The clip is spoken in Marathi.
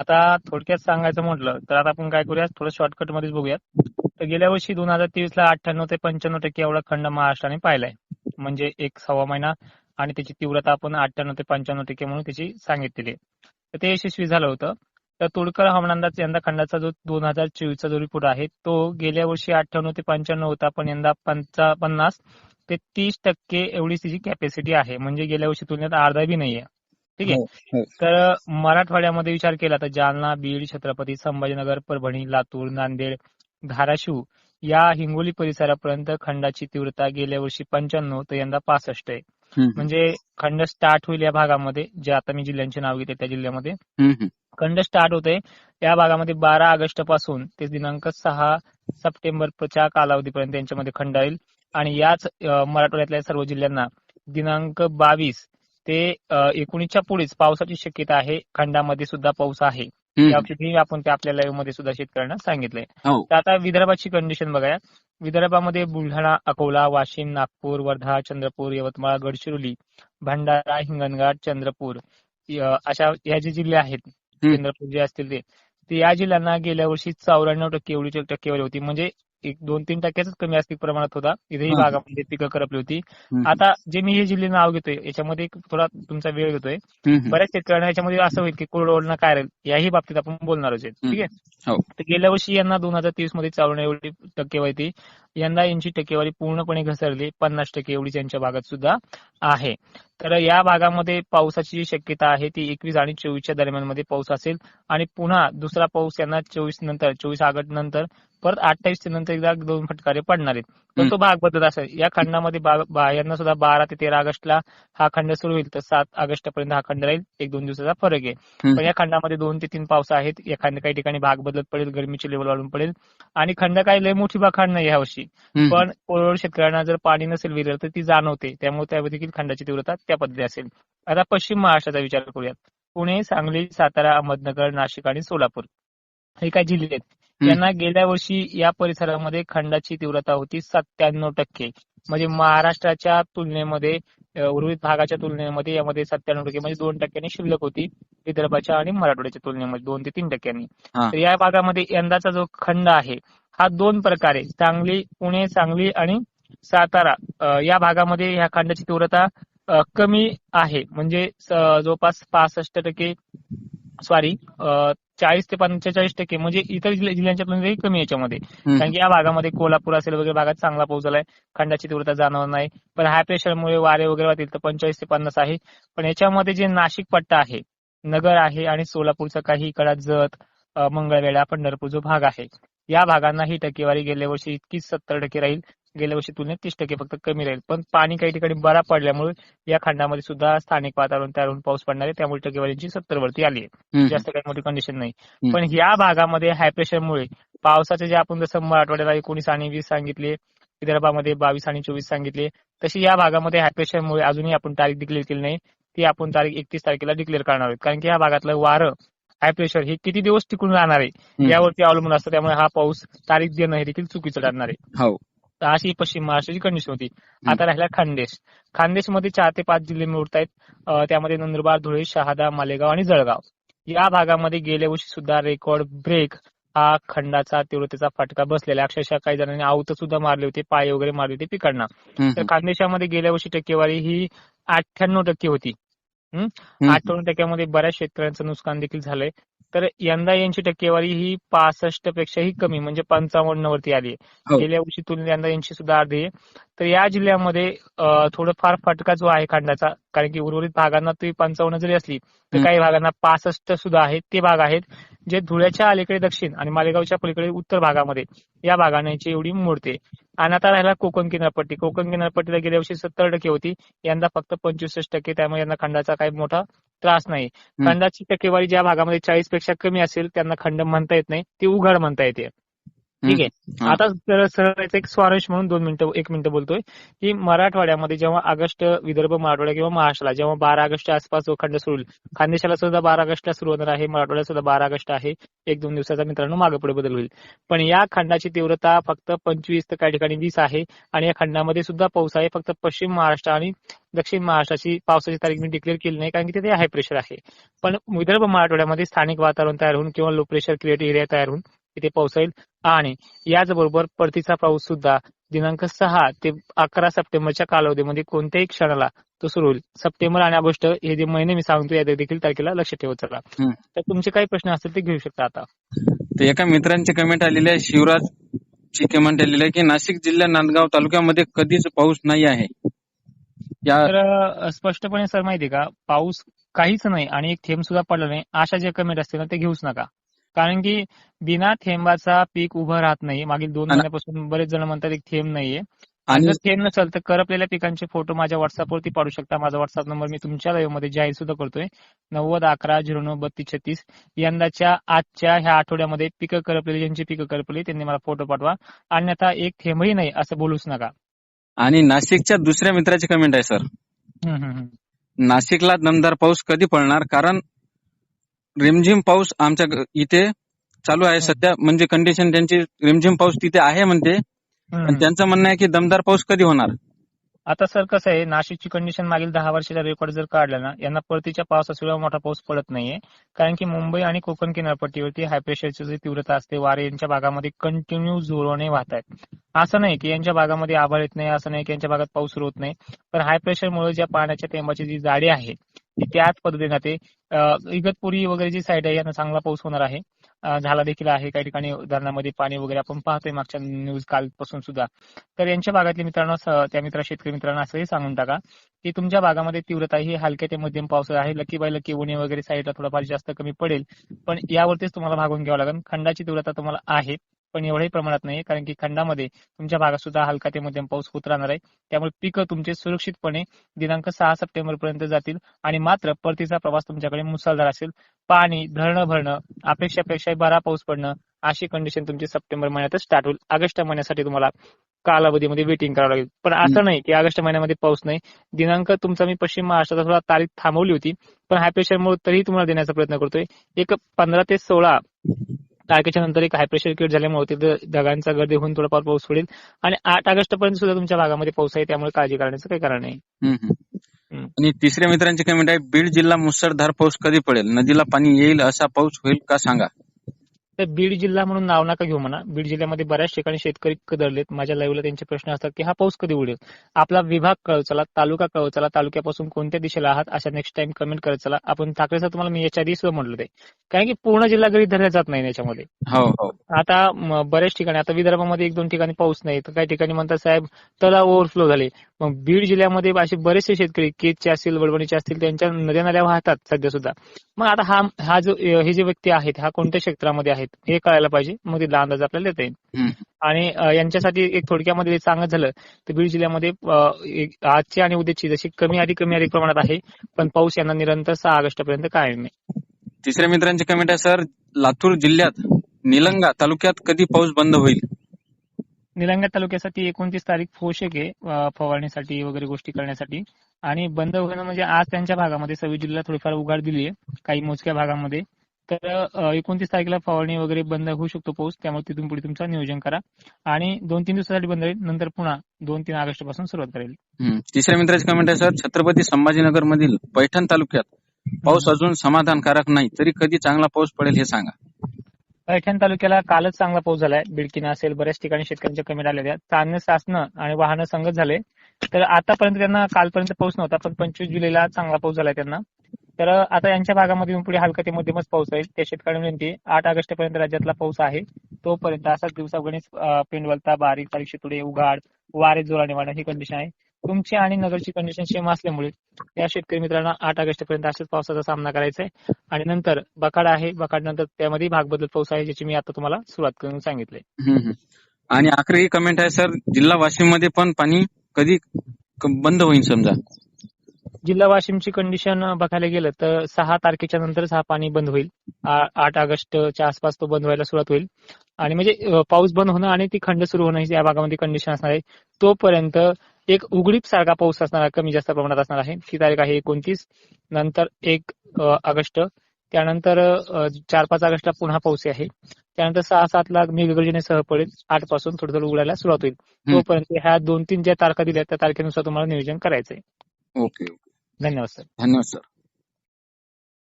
आता थोडक्यात सांगायचं म्हटलं तर आता आपण काय करूया थोडं शॉर्टकट मध्येच बघूयात. तर गेल्या वर्षी दोन हजार तेवीस ला अठ्ठ्याण्णव ते पंच्याण्णव टक्के एवढा खंड महाराष्ट्राने पाहिलाय. म्हणजे एक सव्वा महिना आणि त्याची तीव्रता आपण अठ्ठ्याण्णव ते पंच्याण्णव टक्के म्हणून त्याची सांगितलेली तर ते यशस्वी झालं होतं. तर तुडकर हवामान अंदाज यंदा खंडाचा जो दोन हजार चोवीसचा जो रिपोर्ट आहे तो गेल्या वर्षी अठ्ठ्याण्णव ते पंच्याण्णव होता पण यंदा पंचा पन्नास ते तीस टक्के एवढी त्याची कॅपॅसिटी आहे. म्हणजे गेल्या वर्षी तुलनेत अर्धा बी नाहीये ठीक आहे. हो, हो. तर मराठवाड्यामध्ये विचार केला तर जालना बीड छत्रपती संभाजीनगर परभणी लातूर नांदेड धाराशिव या हिंगोली परिसरापर्यंत खंडाची तीव्रता गेल्या वर्षी पंच्याण्णव तर यंदा पासष्ट आहे. म्हणजे खंड स्टार्ट होईल या भागामध्ये जे आता मी जिल्ह्यांचे नाव घेते त्या जिल्ह्यामध्ये. खंड स्टार्ट होते या भागामध्ये बारा ऑगस्टपासून ते दिनांक सहा सप्टेंबरच्या कालावधीपर्यंत यांच्यामध्ये खंड येईल आणि याच मराठवाड्यातल्या सर्व जिल्ह्यांना दिनांक बावीस ते एकोणीसच्या पुढेच पावसाची शक्यता आहे. खंडामध्ये सुद्धा पाऊस आहे. याविषयी आपण ते आपल्या लाईव्हमध्ये सुद्धा शेतकऱ्यांना सांगितलंय. हो. तर आता विदर्भाची कंडिशन बघा. विदर्भामध्ये बुलढाणा अकोला वाशिम नागपूर वर्धा चंद्रपूर यवतमाळ गडचिरोली भंडारा हिंगणघाट चंद्रपूर अशा या जे जिल्हे आहेत. चंद्रपूर जे असतील ते ते या जिल्ह्यांना गेल्या वर्षी चौऱ्याण्णव टक्के एवढी टक्केवारी होती. म्हणजे एक दोन तीन टक्क्याच कमी आर्थिक प्रमाणात होता. इथेही. भागामध्ये पिकं करपली होती. आता जे मी हे जिल्हे नाव घेतोय याच्यामध्ये थोडा तुमचा वेळ घेतोय. बऱ्याच शेतकऱ्यांना याच्यामध्ये असं होईल की कोरडवाढीनं काय राहील याही बाबतीत आपण बोलणारच आहे ठीक आहे? हो. तर गेल्या वर्षी यांना दोन हजार तेवीसमध्ये चौऱ्याण्णव एवढी टक्केवारी होती यंदा यांची टक्केवारी पूर्णपणे घसरली पन्नास टक्के एवढीच यांच्या भागात सुद्धा आहे. तर या भागामध्ये पावसाची जी शक्यता आहे ती एकवीस आणि चोवीसच्या दरम्यानमध्ये पाऊस असेल आणि पुन्हा दुसरा पाऊस यांना चोवीस नंतर चोवीस ऑगस्ट नंतर परत अठ्ठावीस नंतर एकदा दोन फटकारे पडणार आहेत. पण तो भाग बदलत असेल. या खंडामध्ये यांना सुद्धा बारा ते तेरा ऑगस्टला हा खंड सुरू होईल तर सात ऑगस्ट पर्यंत हा खंड राहील. एक दोन दिवसाचा फरक आहे. पण या खंडामध्ये दोन ते तीन पावस आहेत. एखाद्या काही ठिकाणी भाग बदलत पडेल गरमीची लेवल वाढून पडेल. आणि खंड काही लय मोठी भाग नाही या वर्षी. हम्म. पण कोरड शेतकऱ्यांना जर पाणी नसेल विहिरीवर तर ती जाणवते. त्यामुळे त्या देखील खंडाची तीव्रता त्या पद्धती असेल. आता पश्चिम महाराष्ट्राचा विचार करूयात. पुणे सांगली सातारा अहमदनगर नाशिक आणि सोलापूर हे काही जिल्हे आहेत. हम्म. यांना गेल्या वर्षी या परिसरामध्ये खंडाची तीव्रता होती सत्त्याण्णव टक्के. म्हणजे महाराष्ट्राच्या तुलनेमध्ये उर्वरित भागाच्या तुलनेमध्ये यामध्ये सत्त्याण्णव टक्के म्हणजे दोन टक्क्यांनी शिल्लक होती. विदर्भाच्या आणि मराठवाड्याच्या तुलनेमध्ये दोन ते तीन टक्क्यांनी. तर या भागामध्ये यंदाचा जो खंड आहे हा दोन प्रकारे सांगली पुणे सांगली आणि सातारा या भागामध्ये ह्या खंडाची तीव्रता कमी आहे. म्हणजे जवळपास पासष्ट टक्के सॉरी चाळीस ते पंचेचाळीस टक्के म्हणजे इतर जिल्ह्या- जिल्ह्यांच्या तुलनेतही कमी याच्यामध्ये. कारण की या भागामध्ये कोल्हापूर असेल वगैरे भागात चांगला पाऊस झालाय खंडाची तीव्रता जाणवत नाही. पण हाय प्रेशरमुळे वारे वगैरे वाहतील तर पंचेचाळीस ते पन्नास आहे. पण याच्यामध्ये जे नाशिक पट्टा आहे नगर आहे आणि सोलापूरचा काही कडा जत मंगळवेढा पंढरपूर जो भाग आहे या भागांना ही टक्केवारी गेल्या वर्षी इतकीच सत्तर टक्के राहील. गेल्या वर्षी तुलनेत तीस टक्के फक्त कमी राहील. पण पाणी काही ठिकाणी बरा पडल्यामुळे या खंडामध्ये सुद्धा स्थानिक वातावरण तयार होऊन पाऊस पडणार आहे. त्यामुळे टक्केवारीची सत्तर वरती आली आहे. जास्त काही मोठी कंडिशन नाही. पण या भागामध्ये हाय प्रेशरमुळे पावसाचे जे आपण जसं मराठवाड्याला एकोणीस आणि वीस सांगितले विदर्भामध्ये बावीस आणि चोवीस सांगितले तशी या भागामध्ये हाय प्रेशरमुळे अजूनही आपण तारीख डिक्लेअर केली नाही. ती आपण तारीख एकतीस तारखेला डिक्लेअर करणार आहोत. कारण की या भागातलं वारं हाय प्रेशर हे किती दिवस टिकून राहणार आहे. यावरती अवलंबून असतं. त्यामुळे हा पाऊस तारीख देणं हे देखील चुकीचं ठरणार आहे. हो. तर अशी पश्चिम महाराष्ट्राची कंडिशन होती. आता राहिला खानदेश. खानदेशमध्ये चार ते पाच जिल्हे मिळत आहेत त्यामध्ये नंदुरबार धुळे शहादा मालेगाव आणि जळगाव. या भागामध्ये गेल्या वर्षी सुद्धा रेकॉर्ड ब्रेक हा खंडाचा तीव्रतेचा फटका बसलेला. अक्षरशः काही जणांनी आवत सुद्धा मारले होते पाय वगैरे मारले होते पिकांना. तर खानदेशामध्ये गेल्या वर्षी टक्केवारी ही अठ्ठ्याण्णव टक्के होती. अठ्ठावन्न टक्क्यामध्ये बऱ्याच शेतकऱ्यांचं नुकसान देखील झालंय. तर यंदा यांची टक्केवारी ही पासष्ट पेक्षाही कमी म्हणजे पंचावन्न वरती आली आहे. हो. गेल्या वर्षी तुलनेत यंदा यांची सुद्धा अर्धी आहे. तर या जिल्ह्यामध्ये थोडंफार फटका जो आहे खंडाचा कारण की उर्वरित भागांना ती पंचावन्न जरी असली तर. काही भागांना पासष्ट सुद्धा आहेत. ते भाग आहेत जे धुळ्याच्या अलीकडे दक्षिण आणि मालेगावच्या पलीकडे उत्तर भागामध्ये या भागांना याची एवढी मोडते. आणि आता राहिला कोकण किनारपट्टी. कोकण किनारपट्टीला गेल्या वर्षी सत्तर टक्के होती. यंदा फक्त पंचवीस टक्के. त्यामुळे यंदा खंडाचा काही मोठा त्रास नाही. खंडाची टक्केवारी ज्या भागामध्ये चाळीसपेक्षा कमी असेल त्यांना खंड म्हणता येत नाही. ती उघाड म्हणता येते. ठीक आहे. आता सरळ एक स्वारश म्हणून दोन मिनिटं एक मिनिटं बोलतोय. की मराठवाड्यामध्ये जेव्हा ऑगस्ट विदर्भ मराठवाडा किंवा महाराष्ट्राला जेव्हा बारा ऑगस्टच्या आसपास जो खंड सुरू होईल खानदेशाला सुद्धा बारा ऑगस्टला सुरू होणार आहे मराठवाड्याला सुद्धा बारा ऑगस्ट आहे एक दोन दिवसाचा मित्रांनो मागे पुढे बदल होईल. पण या खंडाची तीव्रता फक्त पंचवीस तर काही ठिकाणी वीस आहे आणि या खंडामध्ये सुद्धा पाऊस आहे. फक्त पश्चिम महाराष्ट्र आणि दक्षिण महाराष्ट्राची पावसाची तारीख मी डिक्लेअर केली नाही कारण की तिथे हाय प्रेशर आहे. पण विदर्भ मराठवाड्यामध्ये स्थानिक वातावरण तयार होऊन किंवा लो प्रेशर क्रिएट एरिया तयार होऊन तिथे पाऊस येईल. आणि याचबरोबर परतीचा पाऊस सुद्धा. दिनांक सहा ते अकरा सप्टेंबरच्या कालावधीमध्ये कोणत्याही क्षणाला तो सुरू होईल. सप्टेंबर आणि ऑगस्ट हे जे महिने मी सांगतो या देखील तारखेला लक्ष ठेवत चला. तर तुमचे काही प्रश्न असतील ते घेऊ शकता आता. तर एका मित्रांची कमेंट आलेली आहे शिवराज ची कमेंट आलेली आहे की नाशिक जिल्हा नांदगाव तालुक्यामध्ये कधीच पाऊस नाही आहे. या तर स्पष्टपणे सर माहिती का पाऊस काहीच नाही आणि एक थेंब सुद्धा पडला नाही. अशा जे कमेंट असतील ना ते घेऊच नका. कारण की बिना थेंबाचा पीक उभं राहत नाही. मागील दोन महिन्यापासून बरेच जण म्हणतात एक थेंब नाहीये. आणि जर थेंब नसेल तर करपलेल्या पिकांचे फोटो माझ्या व्हॉट्सअपवरती पाडू शकता. माझा व्हॉट्सअप नंबर मी तुमच्या लाईव्हमध्ये जाहीर सुद्धा करतोय. नव्वद अकरा झिरो नऊ बत्तीस छत्तीस. यंदाच्या आजच्या ह्या आठवड्यामध्ये पिकं करपलेली ज्यांची पिकं करपली त्यांनी मला फोटो पाठवा. अन्यथा एक थेंबही नाही असं बोलूच नका. आणि नाशिकच्या दुसऱ्या मित्राची कमेंट आहे सर. नाशिकला दमदार पाऊस कधी पडणार? कारण रिमझिम पाऊस आमच्या इथे चालू आहे सध्या. म्हणजे कंडिशन त्यांची रिमझिम पाऊस तिथे आहे म्हणते. पण त्यांचं म्हणणं आहे की दमदार पाऊस कधी होणार? आता सर कसं आहे नाशिकची कंडिशन मागील दहा वर्षाचा रेकॉर्ड जर काढला ना यांना परतीच्या पावसाशिवाय मोठा पाऊस पडत नाहीये. कारण की मुंबई आणि कोकण किनारपट्टीवरती हाय प्रेशरची जी तीव्रता असते. वारे यांच्या भागामध्ये कंटिन्यू जोराने वाहत आहेत. असं नाही की यांच्या भागामध्ये आभाळ येत नाही असं नाही की यांच्या भागात पाऊस सुरू होत नाही. पण हाय प्रेशरमुळे ज्या पाण्याच्या थेंबाची जी जाडी आहे त्याच पद्धतीने जाते इगतपुरी वगैरे जी साईड आहे यांना चांगला पाऊस होणार आहे. झाला देखील आहे. काही ठिकाणी धरणामध्ये पाणी वगैरे आपण पाहतोय मागच्या न्यूज कालपासून सुद्धा. तर यांच्या भागातल्या मित्रांनो त्या मित्र शेतकरी मित्रांना असंही सांगून टाका की तुमच्या भागामध्ये तीव्रता ही हलक्या ते मध्यम पाऊस आहे. लकी बाय लकी उणे वगैरे साईडला थोडाफार जास्त कमी पडेल. पण यावरतीच तुम्हाला भागून घ्यावं लागेल. खंडाची तीव्रता तुम्हाला आहे. पण एवढ्याही प्रमाणात नाही कारण की खंडामध्ये तुमच्या भागात सुद्धा हलका ते मध्यम पाऊस होत राहणार आहे. त्यामुळे पिकं तुमचे सुरक्षितपणे दिनांक सहा सप्टेंबर पर्यंत जातील आणि मात्र परतीचा प्रवास तुमच्याकडे मुसळधार असेल. पाणी धरणं भरणं अपेक्षापेक्षा बरा पाऊस पडणं अशी कंडिशन तुमची सप्टेंबर महिन्यातच स्टार्ट होईल. ऑगस्ट महिन्यासाठी तुम्हाला कालावधीमध्ये वेटिंग करावं लागेल. पण असं नाही की ऑगस्ट महिन्यामध्ये पाऊस नाही. दिनांक तुमचा मी पश्चिम महाराष्ट्राचा थोडा तारीख थांबवली होती. पण हाय प्रेशरमुळे तरीही तुम्हाला देण्याचा प्रयत्न करतोय. एक पंधरा ते सोळा तारखेच्या नंतर एक हाय प्रेशर क्रिएट झाल्यामुळे तिथं ढगांचा गर्दी होऊन थोडाफार पाऊस पडेल. आणि आठ ऑगस्ट पर्यंत सुद्धा तुमच्या भागामध्ये पाऊस आहे त्यामुळे काळजी करण्याचं काही कारण नाही. आणि तिसऱ्या मित्रांची कमेंट आहे बीड जिल्हा मुसळधार पाऊस कधी पडेल? नदीला पाणी येईल असा पाऊस होईल का सांगा? तर बीड जिल्हा म्हणून नाव नका घेऊ म्हणा. बीड जिल्ह्यामध्ये बऱ्याच ठिकाणी शेतकरी कदरलेत माझ्या लाईव्हला त्यांचे प्रश्न असतात की हा पाऊस कधी उडेल? आपला विभाग कळव चला तालुका कळव चला तालुक्यापासून कोणत्या दिशेला आहात? अशा नेक्स्ट टाइम कमेंट करत चला. आपण ठाकरे सर तुम्हाला मी याच्या आधी सुद्धा म्हटलं ते. कारण की पूर्ण जिल्हा गरीब धरला जात नाही याच्यामध्ये. हो. आता बऱ्याच ठिकाणी आता विदर्भामध्ये एक दोन ठिकाणी पाऊस नाही. तर काही ठिकाणी म्हणतात साहेब तलाव ओव्हरफ्लो झाले. मग बीड जिल्ह्यामध्ये असे बरेचसे शेतकरी केजचे असतील वडवणीचे असतील त्यांच्या नद्या नाल्या वाहतात सध्या सुद्धा. मग आता हा हा जो हे जे व्यक्ती आहेत हा कोणत्या क्षेत्रामध्ये आहेत हे कळायला पाहिजे. मग तिथला अंदाज आपल्याला देता येईल. आणि यांच्यासाठी एक थोडक्यामध्ये सांगत झालं तर बीड जिल्ह्यामध्ये आजची आणि उद्याची जशी कमी अधिक कमी अधिक प्रमाणात आहे पण पाऊस यांना निरंतर सहा ऑगस्ट पर्यंत कायम आहे. तिसऱ्या मित्रांची कमेंट आहे सर लातूर जिल्ह्यात निलंगा तालुक्यात कधी पाऊस बंद होईल? निलंगा तालुक्यासाठी एकोणतीस तारीख पोषक आहे फवारणीसाठी वगैरे गोष्टी करण्यासाठी. आणि बंद होणं म्हणजे आज त्यांच्या भागामध्ये सव्वीस जुलैला थोडीफार उघाड दिली आहे काही मोजक्या भागामध्ये. तर एकोणतीस तारखेला फवारणी वगैरे बंद होऊ शकतो पाऊस त्यामुळे तिथून पुढे तुमचं नियोजन करा. आणि दोन तीन दिवसासाठी बंद राहील नंतर पुन्हा दोन तीन ऑगस्टपासून सुरुवात करेल. तिसऱ्या मित्राची कमेंट आहे सर छत्रपती संभाजीनगर मधील पैठण तालुक्यात पाऊस अजून समाधानकारक नाही तरी कधी चांगला पाऊस पडेल हे सांगा. पैठण तालुक्याला कालच चांगला पाऊस झालाय. बिडकीनं असेल बऱ्याच ठिकाणी शेतकऱ्यांच्या कमी आल्या त्या चांदणं सासणं आणि वाहनं संगत झाले. तर आतापर्यंत त्यांना कालपर्यंत पाऊस नव्हता पण पंचवीस जुलैला चांगला पाऊस झालाय त्यांना. तर आता यांच्या भागामध्ये पुढे हलका ते मध्यमच पाऊस आहे त्या शेतकऱ्यांना विनंती आठ ऑगस्ट पर्यंत राज्यातला पाऊस आहे तोपर्यंत असाच दिवसागणित पेंडवलता बारीक बारीक तुडे उघाड वारे जोराने वाढणं ही कंडिशन आहे. तुमची आणि नगरची कंडिशन सेम असल्यामुळे या शेतकरी मित्रांना आठ ऑगस्ट पर्यंत अशाच पावसाचा सामना करायचा आहे आणि नंतर बकाड आहे बकाड नंतर त्यामध्ये भाग बदल पाऊस आहे ज्याची मी आता तुम्हाला सुरुवात करून सांगितले. आणि आखरी कमेंट आहे सर जिल्हा वाशिममध्ये पण पाणी कधी बंद होईल समजा? जिल्हा वाशिमची कंडिशन बघायला गेलं तर सहा तारखेच्या नंतरच हा पाणी बंद होईल. आठ ऑगस्टच्या आसपास तो बंद व्हायला सुरुवात होईल. आणि म्हणजे पाऊस बंद होणं आणि ती खंड सुरू होणं या भागामध्ये कंडिशन असणार आहे. तोपर्यंत एक उघडीप सारखा पाऊस असणार आहे कमी जास्त प्रमाणात असणार आहे. ती तारीख आहे एकोणतीस नंतर एक ऑगस्ट. त्यानंतर चार पाच ऑगस्टला पुन्हा पाऊस आहे. त्यानंतर सहा सात लाख मेघगर्जनेसह पडेल. आठपासून थोडं थोडं उघडायला सुरुवात होईल. तोपर्यंत ह्या दोन तीन ज्या तारखा दिल्या त्या तारखेनुसार तुम्हाला नियोजन करायचंय. Okay okay. धन्यवाद सर. धन्यवाद सर.